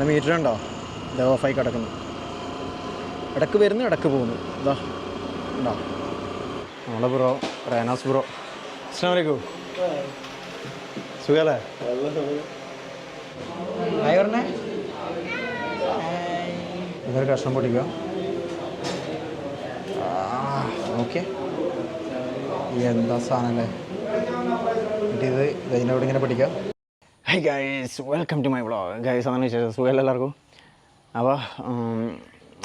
എന്റെ മീറ്റർ ഉണ്ടോ? ഇത് ഓഫായി കിടക്കുന്നു. ഇടയ്ക്ക് വരുന്നു ഇടയ്ക്ക് പോകുന്നു. ഇതാ ഉണ്ടോ? നമ്മളെ ബ്രോ റേനാസ് ബ്രോ അസ്സാം വലൈക്കും സുഖല്ലേ? ഇതൊരു കഷ്ണം പൊട്ടിക്കുക ഓക്കെ എന്താ സാധനം അല്ലേ? ഇത് അവിടെ ഇങ്ങനെ പഠിക്കാം hi guys welcome to my vlog guys അതാണ് വിശേഷം? സുഖമല്ല എല്ലാവർക്കും? അപ്പോൾ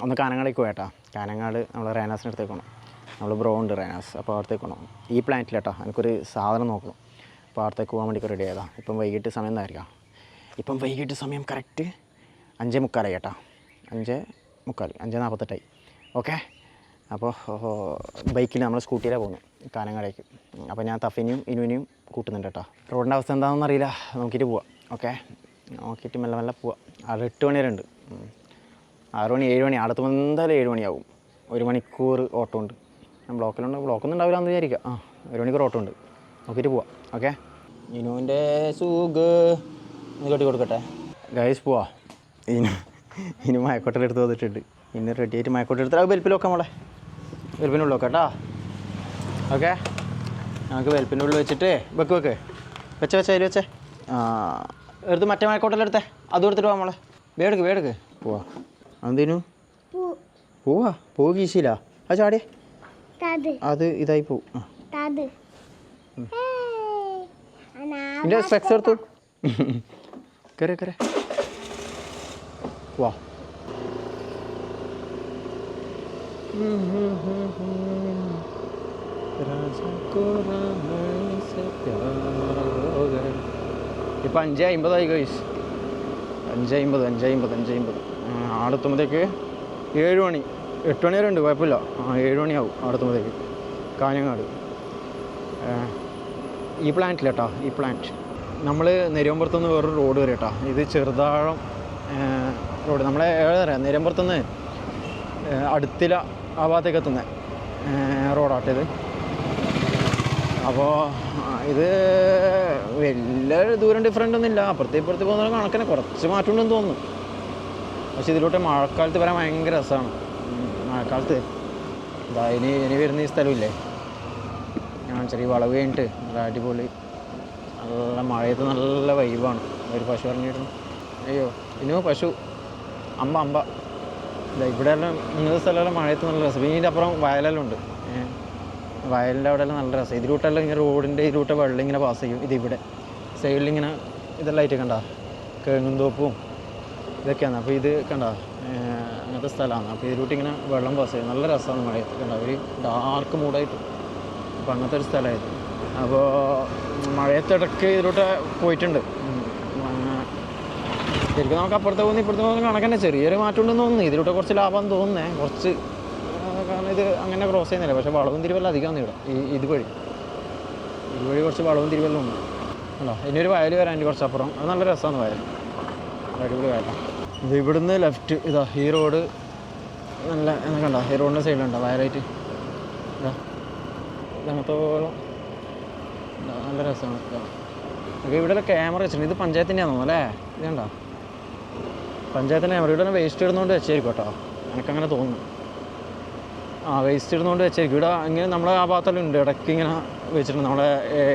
ഒന്ന് കാനങ്ങാടേക്ക് പോയേട്ടാ കാനങ്ങാട് നമ്മൾ റേനാസിന്റെ അടുത്തേക്ക് പോകണം നമ്മൾ ബ്രോ ഉണ്ട് റേനാസ് അപ്പോൾ അവിടത്തേക്ക് പോകണം ഈ പ്ലാന്റിലേട്ടാ എനിക്കൊരു സാധനം നോക്കണം. അപ്പോൾ അവിടത്തേക്ക് പോകാൻ വേണ്ടി റെഡി ആയതാ. ഇപ്പം വൈകിട്ട് സമയം എന്തായിരിക്കാം? ഇപ്പം വൈകിട്ട് സമയം കറക്റ്റ് അഞ്ചേ മുക്കാലായി കേട്ടാ. അഞ്ചേ മുക്കാൽ അഞ്ച് നാൽപ്പത്തെട്ടായി ഓക്കെ അപ്പോൾ ബൈക്കിൽ നമ്മൾ സ്കൂട്ടിയിലാണ് പോകുന്നത്. കാനങ്ങാടേക്ക്. അപ്പോൾ ഞാൻ തഫിനെയും ഇനുവിനെയും കൂട്ടുന്നുണ്ട് കേട്ടോ. റോഡിന്റെ അവസ്ഥ എന്താണെന്ന് അറിയില്ല. നോക്കിയിട്ട് പോവാം. ഓക്കെ? നോക്കിയിട്ട് മെല്ലെ മെല്ലെ പോവാം. ആറ് എട്ട് മണി വരെ ഉണ്ട് ആറ് മണി ഏഴ് മണി. അടുത്ത് എന്തായാലും ഏഴ് മണിയാവും. ഒരു മണിക്കൂർ ഓട്ടോ ഉണ്ട്. ഞാൻ ബ്ലോക്കിലുണ്ട് ബ്ലോക്കൊന്നും ഉണ്ടാവില്ല എന്ന് വിചാരിക്കുക. ആ ഒരു മണിക്കൂർ ഓട്ടോ ഉണ്ട്. നോക്കിയിട്ട് പോവാം. ഓക്കെ? ഇനുവിന്റെ സൂഗ്. ഇങ്ങോട്ട് കെട്ടി കൊടുക്കട്ടെ? ഗൈസ് പോവാ. ഇനി ഇനി മയക്കോട്ടെടുത്ത് വന്നിട്ടുണ്ട്. ഇന്ന് റെഡി ആയിട്ട് മയക്കോട്ടെടുത്ത് അത് വെൽപ്പിൽ വെക്കാം മോളെ. വെക്കാം കേട്ടോ. ഓക്കെ? നമുക്ക് വെൽപ്പിന്റെ ഉള്ളിൽ വെച്ചിട്ട് വെക്ക് വെക്ക്. വെച്ച വെച്ച അതിൽ വെച്ചേ. ആ എടുത്ത് മറ്റേ മയക്കോട്ടെല്ലാം അതും എടുത്തിട്ട് പോവാം മോളെ. വേടുക്ക് വേടുക്ക് പോവാ. എന്തിനു പോവാ. ഈശീല ആ ചാടിയേ. അത് ഇതായി പോവും സ്ട്രെക്സ് സ്പെക്സ് എടുത്തു. കയറി കയറി വാ ഇപ്പം അഞ്ച് അമ്പതായി കൈസ് അഞ്ച് അമ്പത് അഞ്ച് അമ്പത് അഞ്ച് അമ്പത് ആടെത്തുമ്പോഴത്തേക്ക് ഏഴ് മണി. എട്ട് മണി വരെ ഉണ്ട് കുഴപ്പമില്ല. ആ ഏഴ് മണിയാവും ആടെത്തുമ്പോഴത്തേക്ക് കാഞ്ഞങ്ങാട്. ഈ പ്ലാന്റിൽ കേട്ടോ ഈ പ്ലാന്റ് നമ്മൾ നെരുമ്പുറത്തുനിന്ന് വേറൊരു റോഡ് വരെ കേട്ടോ ഇത് ചെറുതാഴം റോഡ് നമ്മളെ ഏതറിയാം നെരുമ്പുറത്തുനിന്ന് അടുത്തില ആ ഭാഗത്തേക്ക് എത്തുന്ന റോഡാട്ടോ ഇത് അപ്പോൾ ഇത് വലിയ ദൂരം ഡിഫറന്റ് ഒന്നുമില്ല. അപ്പുറത്തേ ഇപ്പുറത്ത് പോകുന്ന കണക്കിന് കുറച്ച് മാറ്റം ഉണ്ടെന്ന് തോന്നുന്നു. പക്ഷെ ഇതിലോട്ട് മഴക്കാലത്ത് വരാൻ ഭയങ്കര രസമാണ്. മഴക്കാലത്ത്. ഇതാ ഇനി ഇനി വരുന്ന ഈ സ്ഥലമില്ലേ? ഞാൻ ചെറിയ വളവ് കഴിഞ്ഞിട്ട് അടിപൊളി നല്ല മഴയത്ത് നല്ല വൈബാണ് ഒരു പശു പറഞ്ഞിരുന്നു അയ്യോ ഇനിയോ പശു. അമ്പ അമ്പ. ഇവിടെ എല്ലാം ഇങ്ങനത്തെ സ്ഥലമെല്ലാം മഴയത്ത് നല്ല രസം. ഇതിന്റെ അപ്പുറം വയലെല്ലാം ഉണ്ട്. വയലിന്റെ അവിടെ എല്ലാം നല്ല രസം. ഇതിലൂട്ടെല്ലാം ഇങ്ങനെ റോഡിന്റെ ഇതിലൂട്ട് വെള്ളം ഇങ്ങനെ പാസ് ചെയ്യും. ഇതിവിടെ സൈഡിൽ ഇങ്ങനെ ഇതെല്ലാം ആയിട്ട് കണ്ട? കേങ്ങുന്തോപ്പും ഇതൊക്കെയാണ്. അപ്പോൾ ഇത് കണ്ട? അങ്ങനത്തെ സ്ഥലമാണ്. അപ്പോൾ ഇതിലൂട്ട് ഇങ്ങനെ വെള്ളം പാസ് ചെയ്യും. നല്ല രസമാണ് മഴയത്ത് കണ്ട? ഒരു ഡാർക്ക് മൂഡായിട്ട് അപ്പോൾ അങ്ങനത്തെ ഒരു സ്ഥലമായത് അപ്പോൾ മഴയത്തിടക്ക് ഇതിലൂട്ട് പോയിട്ടുണ്ട്. ശരിക്കും നമുക്ക് അപ്പുറത്തെ പോകുന്ന ഇപ്പുറത്തെ പോകുന്ന കണക്കന്നെ ചെറിയൊരു മാറ്റം ഉണ്ടെന്ന് തോന്നുന്നു ഇതിലൂടെ കുറച്ച് ലാഭം തോന്നുന്നേ. കുറച്ച് ഇത് അങ്ങനെ ക്രോസ് ചെയ്യുന്നില്ല. പക്ഷേ വളവും തിരുവല്ല അധികമാണ് ഇവിടെ ഈ ഇതുവഴി. ഇതുവഴി കുറച്ച് വളവും തിരുവല്ലും ഉണ്ട്. അല്ലോ ഇനി ഒരു വയൽ വരാൻ കുറച്ച് അപ്പുറം. അത് നല്ല രസമാണ് വയൽ. അടിപൊളി വയലാണ് ഇത് ഇവിടുന്ന് ലെഫ്റ്റ് ഇതാ ഈ റോഡ് നല്ല കണ്ടോ? ഈ റോഡിന്റെ സൈഡിലുണ്ടോ വയലായിട്ട്? ഇതാ. ഇതങ്ങത്തോളം ഇതാ, നല്ല രസമാണ്. നമുക്ക് ഇവിടെ ക്യാമറ വെച്ചിട്ടുണ്ട്. ഇത് പഞ്ചായത്തിന്റെ ആണോ അല്ലേ? ഇത് കണ്ടോ? പഞ്ചായത്തിന്റെ ക്യാമറ ഇവിടെ വേസ്റ്റ് ഇടുന്നതുകൊണ്ട് വെച്ചായിരിക്കും കേട്ടോ. എനിക്കങ്ങനെ തോന്നുന്നു. ആ വേസ്റ്റ് ഇടുന്നതുകൊണ്ട് വെച്ചായിരിക്കും ഇവിടെ ഇങ്ങനെ നമ്മളെ ആ ഭാഗത്തെല്ലാം ഉണ്ട്. ഇടയ്ക്ക് ഇങ്ങനെ വെച്ചിട്ടുണ്ട്. നമ്മളെ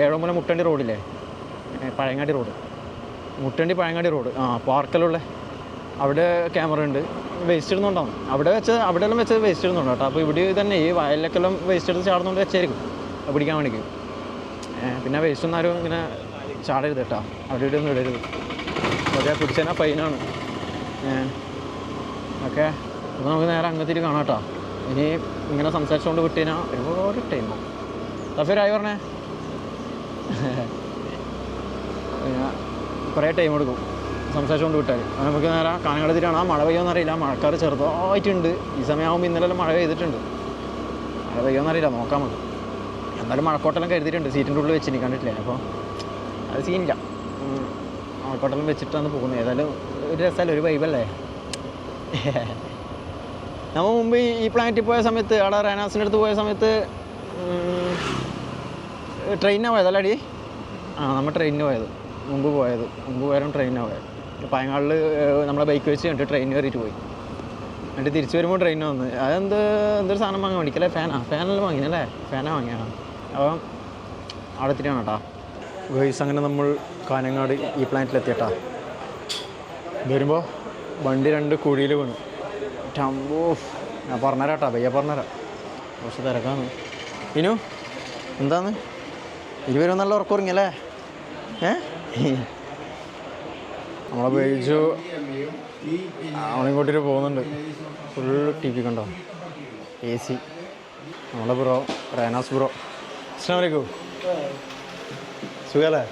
ഏഴമ്പല മുട്ടണ്ടി റോഡില്ലേ? പഴയങ്ങാടി റോഡ്. മുട്ടണ്ടി പഴയങ്ങാടി റോഡ്. ആ പാർക്കലുള്ള അവിടെ ക്യാമറ ഉണ്ട്. വേസ്റ്റ് ഇടുന്നുണ്ടാവും അവിടെ വെച്ച് അവിടെ എല്ലാം വെച്ച് വേസ്റ്റ് ഇടുന്നുണ്ട് കേട്ടോ. അപ്പോൾ ഇവിടെ തന്നെ ഈ വയലിലേക്കെല്ലാം വേസ്റ്റ് എടുത്ത് ചാടുന്നുകൊണ്ട് വെച്ചായിരിക്കും പിടിക്കാൻ വേണ്ടിക്ക്. പിന്നെ വേസ്റ്റ് ഒന്നും ആരും ഇങ്ങനെ ചാടരുത് കേട്ടോ. അവിടെ ഇവിടെ ഒന്നും ഇടരുത്. ഒരേ പിടിച്ചതിനാ ഫൈനാണ് ഓക്കെ. അപ്പോൾ നമുക്ക് നേരെ അങ്ങത്തിരി കാണാം കേട്ടോ. ഇനി ഇങ്ങനെ സംസാരിച്ചുകൊണ്ട് വിട്ടുകഴിഞ്ഞാൽ ഒരുപാട് ടൈം പോകും തഫീറായി പറഞ്ഞേ? കുറേ ടൈം എടുക്കും സംസാരിച്ചുകൊണ്ട് വിട്ടാൽ നമുക്ക് നേരെ കാനകളത്തിലാണ് ആ മഴ പെയ്യുമെന്ന് അറിയില്ല. മഴക്കാർ ചെറുതായിട്ടുണ്ട്. ഈ സമയമാകുമ്പോൾ ഇന്നലെ മഴ പെയ്തിട്ടുണ്ട്. മഴ പെയ്യുമെന്ന് അറിയില്ല. നോക്കാം നമുക്ക്. എന്നാലും മഴക്കോട്ടെല്ലാം കരുതിയിട്ടുണ്ട്. സീറ്റിന്റെ ഉള്ളിൽ വെച്ചിന് കണ്ടിട്ടില്ലേ? അപ്പോൾ അത് സീനില്ല. മഴക്കോട്ടെല്ലാം വെച്ചിട്ടാണ് പോകുന്നത്. ഏതായാലും ഒരു രസമല്ല? ഒരു വൈബല്ലേ നമ്മൾ മുമ്പ് ഈ- പ്ലാനറ്റിൽ പോയ സമയത്ത് അവിടെ റൈനാസിന്റെ അടുത്ത് പോയ സമയത്ത് ട്രെയിനാണ് പോയത് അല്ലടി? ആ നമ്മൾ ട്രെയിനിന് പോയത്. മുമ്പ് പോയത്. മുമ്പ് പോയാലും ട്രെയിനാണ് പോയത്. പയങ്ങാളിൽ നമ്മളെ ബൈക്ക് വെച്ച് കണ്ടിട്ട് ട്രെയിൻ കയറിയിട്ട് പോയി. എന്നിട്ട് തിരിച്ചു വരുമ്പോൾ ട്രെയിൻ വന്ന്. അതെന്ത് എന്തൊരു സാധനം വാങ്ങാൻ മേടിക്കല്ലേ ഫാനാ ഫാനെല്ലാം വാങ്ങിയല്ലേ ഫാനാ വാങ്ങിയാണ് അപ്പം അവിടെ തിരിയാണ് കേട്ടോ ഗൈസ് അങ്ങനെ നമ്മൾ കാനങ്ങാട് ഈ പ്ലാന്റിലെത്തിയട്ടാ വരുമ്പോൾ വണ്ടി രണ്ട് കുഴിയിൽ വീണു. ടമ്പോ. ഞാൻ പറഞ്ഞുതരാം കേട്ടോ പയ്യ പറഞ്ഞുതരാം. കുറച്ച് തിരക്കാണ്. ഇനു എന്താന്ന്? ഇരുവരും നല്ല ഉറക്കുറങ്ങിയല്ലേ ഏ? നമ്മളെ ബേജു അവളിങ്ങോട്ടിട്ട് പോകുന്നുണ്ട്. ഫുൾ ടി വി കണ്ടോ? എ സി നമ്മളെ ബ്രോ റേനാസ് ബ്രോ. അസ്സാം വലൈക്കും സുഖല്ലേ?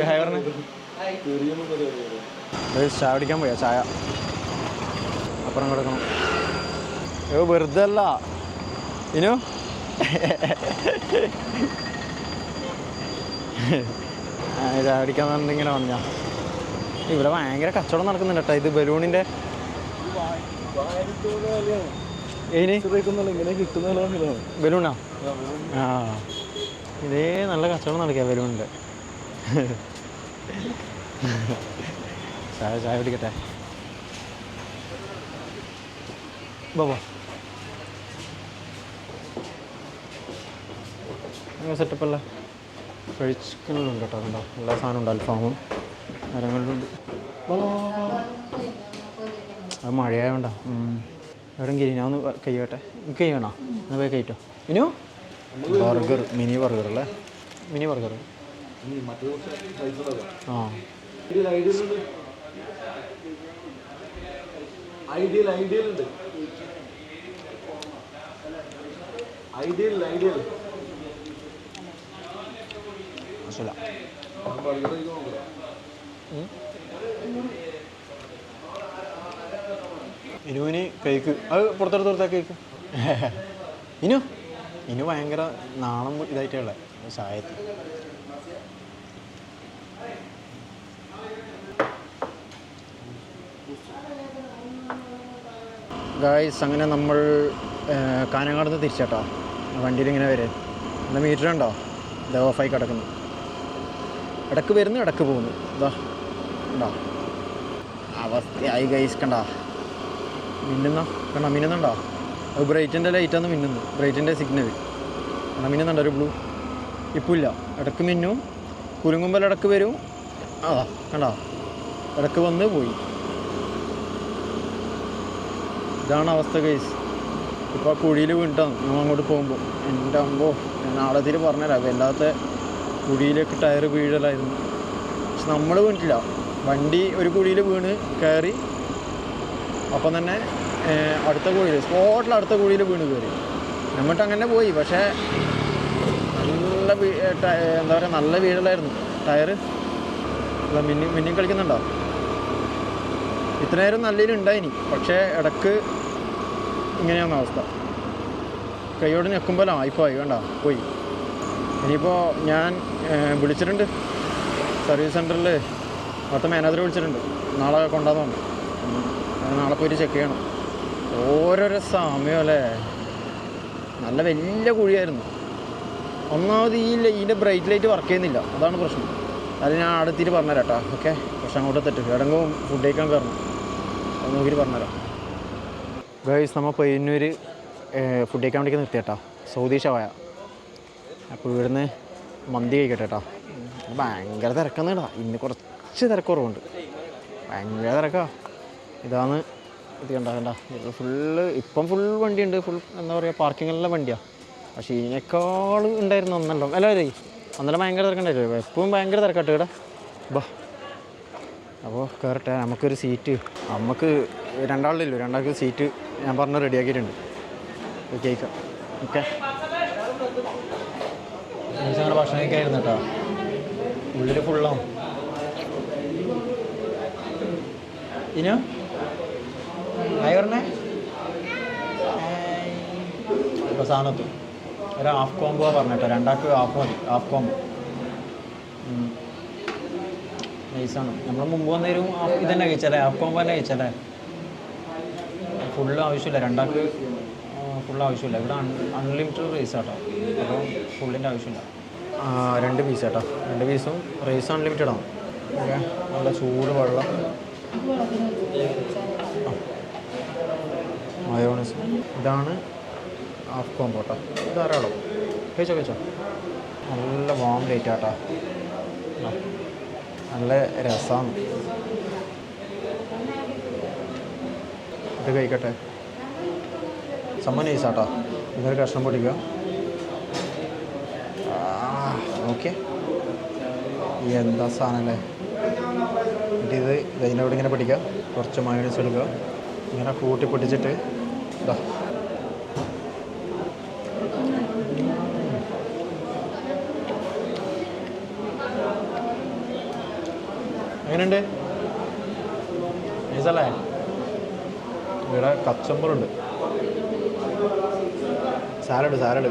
ഹായ്. പറഞ്ഞേ ഒരു ചായ കുടിക്കാൻ പോയാ ചായ. അപ്പുറം കൊടുക്കണം. ഏ വെറുതെ അല്ല ഇനു? ആ, ചായ കുടിക്കാൻ പറഞ്ഞിട്ട് ഇങ്ങനെ വന്നാ ഇവിടെ ഭയങ്കര കച്ചവടം നടക്കുന്നുണ്ട് കേട്ടോ ഇത് ബലൂണിന്റെ കിട്ടുന്ന ബലൂണാ? ആ. ഇതേ നല്ല കച്ചവടം നടക്കുക ബലൂണിന്റെ ചായ ചായ കുടിക്കട്ടെ. ബാബോ. അങ്ങനെ സെറ്റപ്പല്ല കഴിച്ചുണ്ട് കേട്ടോ കണ്ടോ? എല്ലാ സാധനവും ഉണ്ട് അൽഫാമും മരങ്ങളിലുണ്ട് അത് മഴയായോണ്ടാ. കിരി ഞാൻ ഒന്ന് കൈയോട്ടെ എനിക്ക് കൈ വേണോ എന്നാൽ പോയി കയറ്റോ ഇനിയോ ബർഗർ മിനി ബർഗർ അല്ലേ? Mini burger. ആ. ഐഡിയൽ ഐഡിയൽ ഉണ്ട്. ഐഡിയൽ ഐഡിയൽ മനസ്സില ഇനുവിന് കേക്ക് അത് പുറത്തെടുത്ത് കൊടുത്താൽ കേക്ക് ഇനു? ഇനു ഭയങ്കര നാണം ഇതായിട്ടുള്ള ചായത്ത് ഗായ്സ് അങ്ങനെ നമ്മൾ കാനങ്ങാട് നിന്ന് തിരിച്ചാട്ടോ. വണ്ടിയിൽ ഇങ്ങനെ വരെ. എന്നാൽ മീറ്റർ ഉണ്ടോ? ഇത് ഓഫായി കിടക്കുന്നു. ഇടയ്ക്ക് വരുന്നു ഇടയ്ക്ക് പോകുന്നു. ഇതാ ഉണ്ടോ അവസ്ഥയായി ഗൈസ് കണ്ട? മിന്നുന്ന? കണ്ട? മിന്നുന്നുണ്ടോ? അത് ബ്രൈറ്റിന്റെ ലൈറ്റാന്ന് മിന്നുന്നു ബ്രൈറ്റിന്റെ സിഗ്നൽ കണ്ട? മിന്നുന്നുണ്ടോ? ഒരു ബ്ലൂ ഇപ്പോൾ ഇല്ല. ഇടയ്ക്ക് മിന്നും കുലുങ്ങുമ്പോൾ ഇടയ്ക്ക് വരും. അതാ കണ്ടോ? ഇടയ്ക്ക് വന്ന് പോയി. ഇതാണ് അവസ്ഥ കേസ് ഇപ്പോൾ ആ കുഴിയിൽ വീണിട്ടാണ് നമ്മൾ അങ്ങോട്ട് പോകുമ്പോൾ എന്റെ അമ്പോ ഞാൻ ആളത്തിൽ പറഞ്ഞുതരാം വല്ലാത്ത കുഴിയിലേക്ക് ടയർ വീഴലായിരുന്നു. പക്ഷെ നമ്മൾ വീണിട്ടില്ല. വണ്ടി ഒരു കുഴിയിൽ വീണ് കയറി അപ്പം തന്നെ അടുത്ത കുഴിയിൽ സ്പോട്ടിൽ അടുത്ത കുഴിയിൽ വീണ് കയറി. എന്നിട്ട് അങ്ങനെ പോയി പക്ഷേ നല്ല വീ- ഏർ, ട- ഏർ, എന്താ പറയുക നല്ല വീഴലായിരുന്നു ടയർ മിന്നി മിന്നി കളിക്കുന്നുണ്ടോ? ഇത്ര നേരം നല്ലതിന് ഉണ്ടായിനി. പക്ഷേ ഇടയ്ക്ക് ഇങ്ങനെയാണ് അവസ്ഥ. കൈയോട് ഞെക്കുമ്പോൾ ആയിപ്പോയി വേണ്ട പോയി. ഇനിയിപ്പോൾ ഞാൻ വിളിച്ചിട്ടുണ്ട്. സർവീസ് സെന്ററിൽ അവിടുത്തെ മാനേജർ വിളിച്ചിട്ടുണ്ട്. നാളെ കൊണ്ടാകുന്നുണ്ട് നാളെ പോയിട്ട് ചെക്ക് ചെയ്യണം. ഓരോരോ സമയം അല്ലേ? നല്ല വലിയ കുഴിയായിരുന്നു. ഒന്നാമത് ഈ ഇതിന്റെ ബ്രൈറ്റ് ലൈറ്റ് വർക്ക് ചെയ്യുന്നില്ല. അതാണ് പ്രശ്നം. അത് ഞാൻ അടുത്തിട്ട് പറഞ്ഞുതരാം കേട്ടോ ഓക്കെ പക്ഷെ അങ്ങോട്ട് തെറ്റ് എവിടെങ്കിലും ഫുഡ് കഴിക്കാൻ കയറണം. അത് നോക്കിയിട്ട് പറഞ്ഞുതരാം. ഗൈസ് നമ്മൾ പയ്യന്നൂർ ഫുഡ് കഴിക്കാൻ വേണ്ടി നിർത്തിയേട്ടാ. സൗദി ഷവായ. അപ്പോൾ ഇവിടുന്ന് മന്തി കഴിക്കട്ടെ കേട്ടോ ഭയങ്കര തിരക്കെന്നിടാ. ഇന്ന് കുറച്ച് തിരക്ക് കുറവുണ്ട്. ഭയങ്കര തിരക്കാ. ഇതാണ് ഇത് കണ്ട കണ്ട. ഫുള്ള് ഇപ്പം ഫുൾ വണ്ടിയുണ്ട്. ഫുൾ എന്താ പറയുക പാർക്കിങ്ങിലുള്ള വണ്ടിയാണ് പക്ഷേ ഇതിനേക്കാൾ ഉണ്ടായിരുന്നു ഒന്നല്ലോ അല്ല അന്നേരം ഭയങ്കര തിരക്കുണ്ടായിരുന്നു. എപ്പോഴും ഭയങ്കര തിരക്കാട്ടോ ഇവിടെ. ബാ. അപ്പോൾ കയറട്ടെ നമുക്കൊരു സീറ്റ് നമുക്ക് രണ്ടാളില്ലല്ലോ. രണ്ടാൾക്ക് സീറ്റ് ഞാൻ പറഞ്ഞ് റെഡിയാക്കിയിട്ടുണ്ട് കേൾക്കാം ഓക്കെ. ഞങ്ങൾ ഭക്ഷണം കേട്ടോ. ഉള്ളിൽ ഫുള്ളാവും ഇനോ? ആയി പറഞ്ഞേ ഒരു ഹാഫ് കോംബോ പറഞ്ഞിട്ടോ രണ്ടാൾക്ക് ഹാഫ് മതി. ഹാഫ് കോംബോ നൈസാണ് നമ്മൾ മുമ്പ് വന്നേരും ഇത് തന്നെ കഴിച്ചല്ലേ? ഹാഫ് കോംബോ തന്നെ കഴിച്ചല്ലേ? ഫുള്ള് ആവശ്യമില്ല. രണ്ടാൾക്ക് ഫുൾ ആവശ്യമില്ല. ഇവിടെ അൺലിമിറ്റഡ് റേസ് ആട്ടോ അപ്പോൾ ഫുള്ളിന്റെ ആവശ്യമില്ല. രണ്ട് പീസ് കേട്ടോ രണ്ട് പീസും റൈസ് അൺലിമിറ്റഡ് ആണ്. ഓക്കെ. നല്ല ചൂട് വെള്ളം. മയോണൈസ് ഇതാണ് ഹാഫ് കോംബോ കേട്ടോ ധാരാളം കഴിച്ചോ കഴിച്ചോ. നല്ല വാം ലൈറ്റ് ആട്ടോ. നല്ല രസമാണ് ഇത് കഴിക്കട്ടെ. സമ്മ നൈസാട്ടോ ഇതൊരു കഷ്ണം പൊടിക്കുക ഓക്കെ എന്താ സാധനമല്ലേ എന്നിട്ട് ഇത് അവിടെ ഇങ്ങനെ പിടിക്കുക കുറച്ച് മയോണീസ് എടുക്കുക ഇങ്ങനെ കൂട്ടി പൊട്ടിച്ചിട്ട് ഇതാ. എങ്ങനെയുണ്ട്? നൈസല്ലേ ഇവിടെ കച്ചമ്പറുണ്ട്. Salad salad.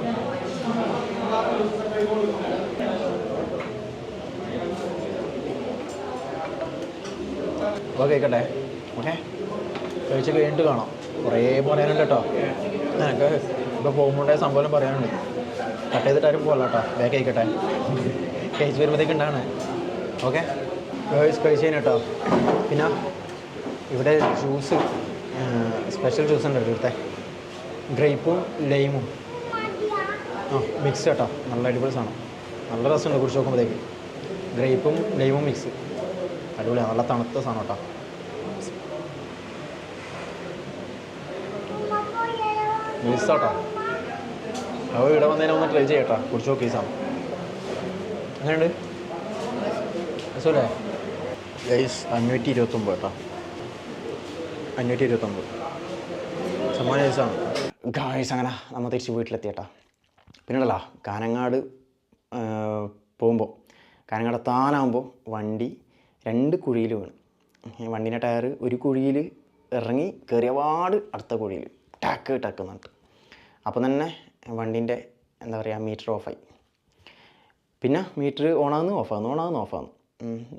അപ്പോൾ കേൾക്കട്ടെ ഓക്കെ. കഴിച്ച് കഴിഞ്ഞിട്ട് കാണാം. കുറേ പറയാനുണ്ട് കേട്ടോ എനിക്ക് ഇപ്പോൾ പോകുമ്പോണ്ടേ സംഭവം പറയാനുണ്ട്. കട്ട് ചെയ്തിട്ട് ആരും പോകല്ല കേട്ടോ വേഗം കഴിക്കട്ടെ കഴിച്ച് വരുമ്പോഴത്തേക്ക് ഉണ്ടാണ് ഓക്കെ? കഴിച്ച് കഴിച്ച് കഴിഞ്ഞ കേട്ടോ. പിന്നെ ഇവിടെ ജ്യൂസ് സ്പെഷ്യൽ ജ്യൂസ് ഉണ്ട് ഇവിടുത്തെ. ഗ്രേപ്പും ലൈമും ആ മിക്സ് കേട്ടോ. നല്ല അടിപൊളി സാധനം. നല്ല രസമുണ്ട് കുടിച്ച് നോക്കുമ്പോഴത്തേക്ക്. ഗ്രേപ്പും ലൈമും മിക്സ് അടിപൊളി നല്ല തണുത്ത സാധനം കേട്ടോ. മിക്സ് കേട്ടോ അപ്പോൾ ഇവിടെ വന്നതിനെ ഒന്ന് ട്രൈ ചെയ്യട്ടോ കുടിച്ച് നോക്കി സാധനം. എങ്ങനെയുണ്ട്? രസമല്ലേ? ഗൈസ് അഞ്ഞൂറ്റി ഇരുപത്തൊമ്പത് കേട്ടോ അഞ്ഞൂറ്റി ഇരുപത്തൊമ്പത് സമ്മാന ദിവസമാണ് ഗായ്സ് അങ്ങനെ നമ്മൾ തിരിച്ച് വീട്ടിലെത്തിയേട്ടാ. പിന്നെ ഉണ്ടല്ലോ കാനങ്ങാട് പോകുമ്പോൾ കാനങ്ങാട് എത്താനാകുമ്പോൾ വണ്ടി രണ്ട് കുഴിയിൽ വീണ്. വണ്ടീന്റെ ടയർ ഒരു കുഴിയിൽ ഇറങ്ങി കയറിയപാട് അടുത്ത കുഴിയിൽ. ടാക്ക് ടാക്ക് എന്നിട്ട്. അപ്പം തന്നെ വണ്ടീന്റെ എന്താ പറയുക മീറ്റർ ഓഫായി. പിന്നെ മീറ്റർ ഓണാകുന്നു ഓഫാകുന്നു ഓണാകുന്നു ഓഫാകുന്നു.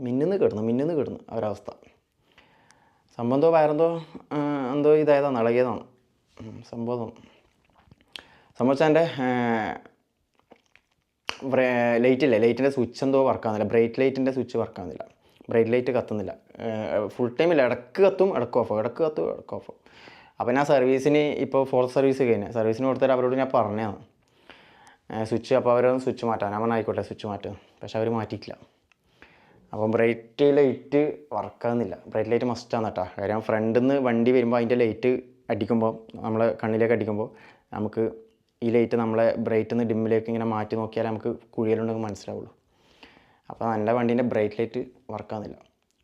മിന്നുന്ന് കിടന്നു മിന്നുന്ന് കിടന്നു ഒരവസ്ഥ. സംഭവം എന്തോ വയറെന്തോ എന്തോ ഇതായതാണ് ഇളകിയതാണ്. സംഭവം സംഭവിച്ചാൽ എന്റെ ലൈറ്റ് ഇല്ലേ ലൈറ്റിന്റെ സ്വിച്ച് എന്തോ വർക്കാകുന്നില്ല ബ്രൈറ്റ് ലൈറ്റിന്റെ സ്വിച്ച് വർക്കാകുന്നില്ല ബ്രൈറ്റ് ലൈറ്റ് കത്തുന്നില്ല. ഫുൾ ടൈമില്ല ഇടയ്ക്ക് കത്തും ഇടയ്ക്ക് ഓഫ് ഇടയ്ക്ക് കത്തും ഇടയ്ക്ക് ഓഫ് അപ്പോൾ ഞാൻ സർവീസിന് ഇപ്പോൾ ഫോർത്ത് സർവീസ് കഴിഞ്ഞ. സർവീസിന് കൊടുത്തിട്ട് അവരോട് ഞാൻ പറഞ്ഞതാണ്. സ്വിച്ച് അപ്പോൾ അവരൊന്ന് സ്വിച്ച് മാറ്റാൻ. ഞാൻ പറഞ്ഞാൽ ആയിക്കോട്ടെ സ്വിച്ച് മാറ്റുക പക്ഷെ അവർ മാറ്റിയിട്ടില്ല. അപ്പം ബ്രൈറ്റ് ലൈറ്റ് വർക്കാകുന്നില്ല ബ്രൈറ്റ് ലൈറ്റ് മസ്റ്റാണ് കേട്ടോ കാര്യം ഫ്രണ്ടിൽ നിന്ന് വണ്ടി വരുമ്പോൾ അതിന്റെ ലൈറ്റ് അടിക്കുമ്പോൾ നമ്മളെ കണ്ണിലേക്ക് അടിക്കുമ്പോൾ നമുക്ക് ഈ ലൈറ്റ് നമ്മളെ ബ്രൈറ്റിൽ നിന്ന് ഡിമ്മിലേക്ക് ഇങ്ങനെ മാറ്റി നോക്കിയാൽ നമുക്ക് കുഴിയിലുണ്ടെങ്കിൽ മനസ്സിലാവുള്ളൂ. അപ്പോൾ നല്ല വണ്ടീന്റെ ബ്രൈറ്റ് ലൈറ്റ് വർക്കാകുന്നില്ല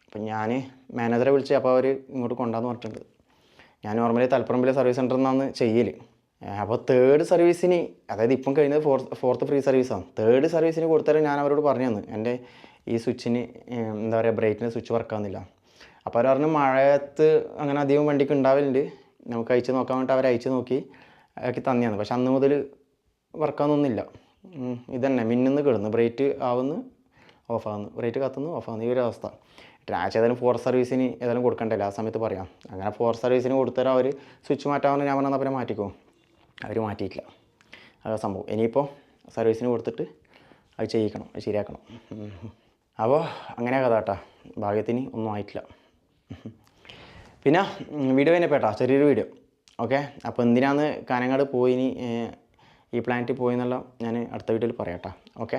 അപ്പം ഞാൻ മാനേജറെ വിളിച്ച് അപ്പോൾ അവർ ഇങ്ങോട്ട് കൊണ്ടാന്ന് പറഞ്ഞിട്ടുണ്ട്. ഞാൻ നോർമലി തലപ്പറമ്പിലെ സർവീസ് സെന്ററിൽ നിന്നാണ് ചെയ്യൽ അപ്പോൾ തേർഡ് സർവീസിന് അതായത് ഇപ്പം കഴിഞ്ഞത് ഫോർത്ത് ഫോർത്ത് ഫ്രീ സർവീസാണ് തേർഡ് സർവീസിന് കൊടുത്താലും ഞാൻ അവരോട് പറഞ്ഞു തന്നു എന്റെ ഈ സ്വിച്ചിന് എന്താ പറയുക ബ്രേക്കിന് സ്വിച്ച് വർക്കാവുന്നില്ല. അപ്പോൾ അവർ പറഞ്ഞു മഴയത്ത് അങ്ങനെ അധികം വണ്ടിക്ക് ഉണ്ടാവലുണ്ട്. നമുക്ക് അയച്ചു നോക്കാൻ വേണ്ടി അവർ അയച്ചു നോക്കി ആക്കി തന്നെയാണ്. പക്ഷെ അന്ന് മുതൽ വർക്കാവുന്നൊന്നുമില്ല ഇതന്നെ. മിന്നുന്ന് കിടന്നു ബ്രേറ്റ് ആവുന്നു ഓഫാകുന്നു ബ്രേറ്റ് കത്തുന്നു ഓഫാകുന്നു ഈ ഒരു അവസ്ഥ. ട്രാച്ച് ഏതായാലും ഫോർ സർവീസിന് ഏതായാലും കൊടുക്കണ്ടല്ലോ. ആ സമയത്ത് പറയാം. അങ്ങനെ ഫോർ സർവീസിന് കൊടുത്തരാം അവർ സ്വിച്ച് മാറ്റാമെന്ന് ഞാൻ പറഞ്ഞാൽ പിന്നെ മാറ്റിക്കോ? അവർ മാറ്റിയിട്ടില്ല. അതാ സംഭവം. ഇനിയിപ്പോൾ സർവീസിന് കൊടുത്തിട്ട് അത് ചെയ്യിക്കണം. അത് ശരിയാക്കണം. അപ്പോൾ അങ്ങനെ കഥ കേട്ടാ ഭാഗ്യത്തിന് ഒന്നും ആയിട്ടില്ല. പിന്നെ വീഡിയോ തന്നെ പേട്ടാ ചെറിയൊരു വീഡിയോ ഓക്കെ അപ്പോൾ എന്തിനാന്ന് കാനങ്ങാട് പോയി ഇനി ഈ പ്ലാനറ്റ് പോയി എന്നുള്ള ഞാൻ അടുത്ത വീഡിയോയിൽ പറയാം കേട്ടോ ഓക്കെ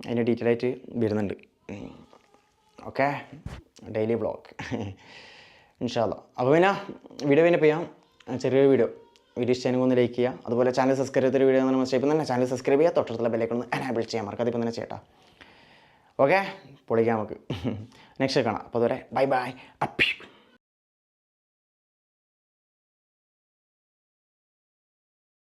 അതിന്റെ ഡീറ്റെയിൽ ആയിട്ട് വരുന്നുണ്ട്. ഓക്കെ ഡെയിലി ബ്ലോഗ് ഇൻഷാല്ല അപ്പോൾ പിന്നെ വീഡിയോ പിന്നെ ചെയ്യാം. ചെറിയൊരു വീഡിയോ വീഡിയോ ഇഷ്ടം ഒന്ന് ലൈക്ക് ചെയ്യുക. അതുപോലെ ചാനൽ സബ്സ്ക്രൈബ് ചെയ്തൊരു വീഡിയോ നമ്മൾ ഇപ്പം തന്നെ ചാനൽ സബ്സ്ക്രൈബ് ചെയ്യുക. തൊട്ടടുത്തുള്ള ബെല്ലേക്കൊന്ന് എനാബിൾ ചെയ്യാം. മറക്കാതെ ഇപ്പം തന്നെ ചേട്ടാ ഓക്കെ? പൊളിക്കാം നമുക്ക്. നെക്സ്റ്റ് കാണാം. അപ്പോൾ അതുവരെ ബൈ ബൈ അപ്പി.